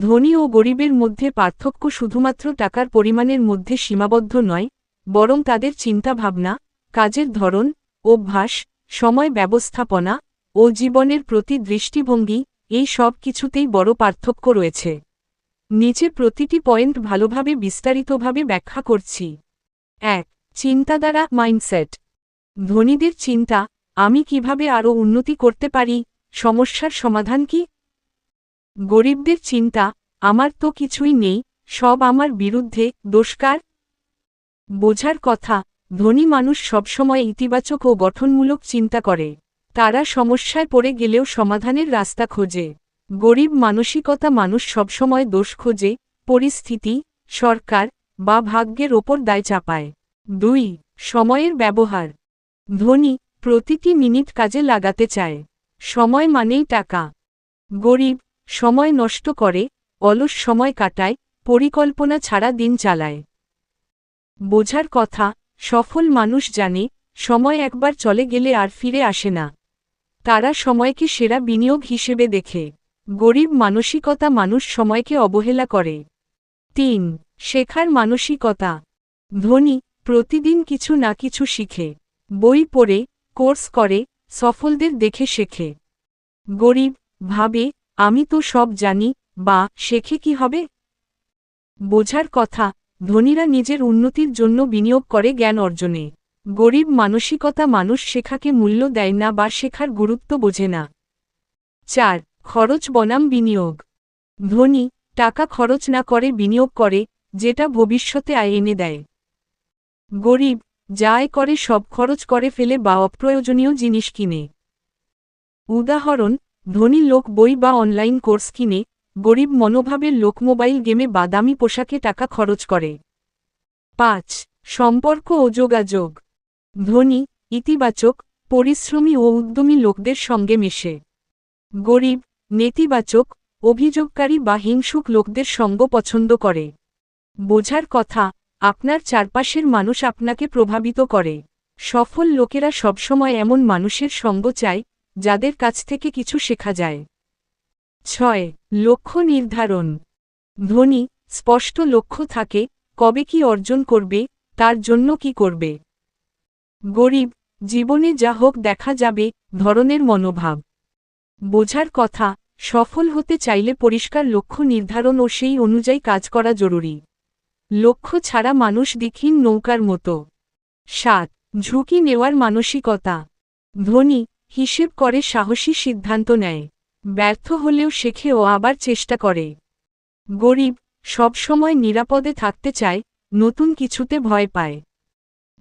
ধনী ও গরিবের মধ্যে পার্থক্য শুধুমাত্র টাকার পরিমাণের মধ্যে সীমাবদ্ধ নয়, বরং তাদের চিন্তাভাবনা, কাজের ধরন, অভ্যাস, সময় ব্যবস্থাপনা ও জীবনের প্রতি দৃষ্টিভঙ্গি, এই সব কিছুতেই বড় পার্থক্য রয়েছে। নিচে প্রতিটি পয়েন্ট ভালোভাবে বিস্তারিতভাবে ব্যাখ্যা করছি। এক, চিন্তাধারা, মাইন্ডসেট। ধনীদের চিন্তা, আমি কীভাবে আরও উন্নতি করতে পারি, সমস্যার সমাধান কি গরিবদের চিন্তা, আমার তো কিছুই নেই, সব আমার বিরুদ্ধে, দোষকার? বোঝার কথা, ধনী মানুষ সবসময় ইতিবাচক ও গঠনমূলক চিন্তা করে। তারা সমস্যায় পড়ে গেলেও সমাধানের রাস্তা খোঁজে। গরিব মানসিকতা মানুষ সবসময় দোষ খোঁজে, পরিস্থিতি, সরকার বা ভাগ্যের ওপর দায় চাপায়। দুই, সময়ের ব্যবহার। ধনী প্রতিটি মিনিট কাজে লাগাতে চায়। সময় মানেই টাকা। গরিব সময় নষ্ট করে, অলস সময় কাটায়, পরিকল্পনা ছাড়া দিন চালায়। বোঝার কথা, সফল মানুষ জানে, সময় একবার চলে গেলে আর ফিরে আসে না। তারা সময়কে সেরা বিনিয়োগ হিসেবে দেখে। গরিব মানসিকতা মানুষ সময়কে অবহেলা করে। তিন, শেখার মানসিকতা। ধনী, প্রতিদিন কিছু না কিছু শিখে। বই পড়ে, কোর্স করে, সফলদের দেখে শেখে। গরিব, ভাবে আমি তো সব জানি, বা শেখে কি হবে? বোঝার কথা, ধনীরা নিজের উন্নতির জন্য বিনিয়োগ করে জ্ঞান অর্জনে। গরিব মানসিকতা মানুষ শেখাকে মূল্য দেয় না বা শেখার গুরুত্ব বোঝে না। চার, খরচ বনাম বিনিয়োগ। ধনী, টাকা খরচ না করে বিনিয়োগ করে, যেটা ভবিষ্যতে আয় এনে দেয়। গরিব, যা আয় করে সব খরচ করে ফেলে বা অপ্রয়োজনীয় জিনিস কিনে। উদাহরণ ধনী লোক বই বা অনলাইন কোর্স কিনে, গরিব মনোভাবের লোক মোবাইল গেমে বা দামি পোশাকে টাকা খরচ করে। পাঁচ, সম্পর্ক ও যোগাযোগ। ধনী, ইতিবাচক, পরিশ্রমী ও উদ্যমী লোকদের সঙ্গে মেশে। গরিব, নেতিবাচক, অভিযোগকারী বা হিংসুক লোকদের সঙ্গ পছন্দ করে। বোঝার কথা, আপনার চারপাশের মানুষ আপনাকে প্রভাবিত করে। সফল লোকেরা সবসময় এমন মানুষের সঙ্গ চায় যাদের কাছ থেকে কিছু শেখা যায়। ছয়, লক্ষ্য নির্ধারণ। ধনী, স্পষ্ট লক্ষ্য থাকে, কবে কি অর্জন করবে, তার জন্য কি করবে। গরিব, জীবনে যা হোক দেখা যাবে, ধরনের মনোভাব। বোঝার কথা, সফল হতে চাইলে পরিষ্কার লক্ষ্য নির্ধারণ ও সেই অনুযায়ী কাজ করা জরুরি। লক্ষ্য ছাড়া মানুষ দিকহীন নৌকার মতো। সাত, ঝুঁকি নেওয়ার মানসিকতা। ধনী হিসেব করে সাহসী সিদ্ধান্ত নেয়। ব্যর্থ হলেও শেখে ও আবার চেষ্টা করে। গরিব, সবসময় নিরাপদে থাকতে চায়, নতুন কিছুতে ভয় পায়।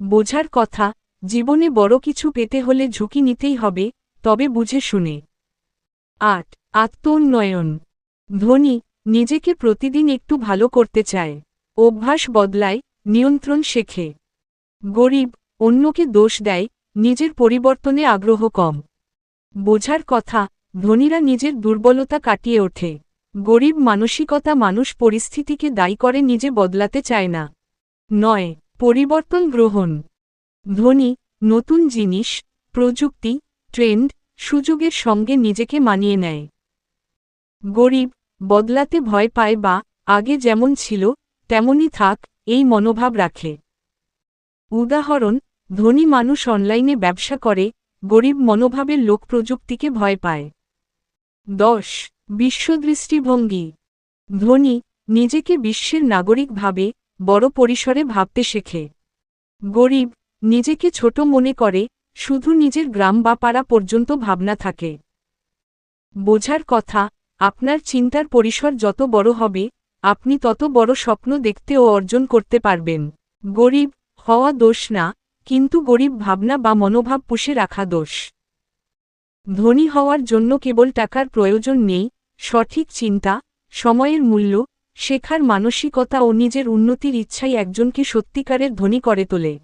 বোঝার কথা, জীবনে বড় কিছু পেতে হলে ঝুঁকি নিতেই হবে, তবে বুঝে শুনে। আট, আত্মোন্নয়ন। ধনী, নিজেকে প্রতিদিন একটু ভালো করতে চায়। অভ্যাস বদলায়, নিয়ন্ত্রণ শেখে। গরিব, অন্যকে দোষ দেয় নিজের পরিবর্তনে আগ্রহ কম। বোঝার কথা, ধনীরা নিজের দুর্বলতা কাটিয়ে ওঠে। গরিব মানসিকতা মানুষ পরিস্থিতিকে দায়ী করে নিজে বদলাতে চায় না। নয়, পরিবর্তন গ্রহণ। ধনী, নতুন জিনিস, প্রযুক্তি, ট্রেন্ড, সুযোগের সঙ্গে নিজেকে মানিয়ে নেয়। গরিব, বদলাতে ভয় পায় বা আগে যেমন ছিল, তেমনই থাক, এই মনোভাব রাখে। উদাহরণ ধনী মানুষ অনলাইনে ব্যবসা করে, গরিব মনোভাবের লোক প্রযুক্তিকে ভয় পায়। দশ, বিশ্বদৃষ্টিভঙ্গি। ধনী, নিজেকে বিশ্বের নাগরিক ভাবে, বড় পরিসরে ভাবতে শেখে। গরিব, নিজেকে ছোট মনে করে, শুধু নিজের গ্রাম বা পাড়া পর্যন্ত ভাবনা থাকে। বোঝার কথা, আপনার চিন্তার পরিসর যত বড় হবে, আপনি তত বড় স্বপ্ন দেখতে ও অর্জন করতে পারবেন। গরিব, হওয়া দোষ না কিন্তু গরিব ভাবনা বা মনোভাব পুষে রাখা দোষ। ধনী হওয়ার জন্য কেবল টাকার প্রয়োজন নেই, সঠিক চিন্তা, সময়ের মূল্য, শেখার মানসিকতা ও নিজের উন্নতির ইচ্ছাই একজনকে সত্যিকারের ধনী করে তোলে।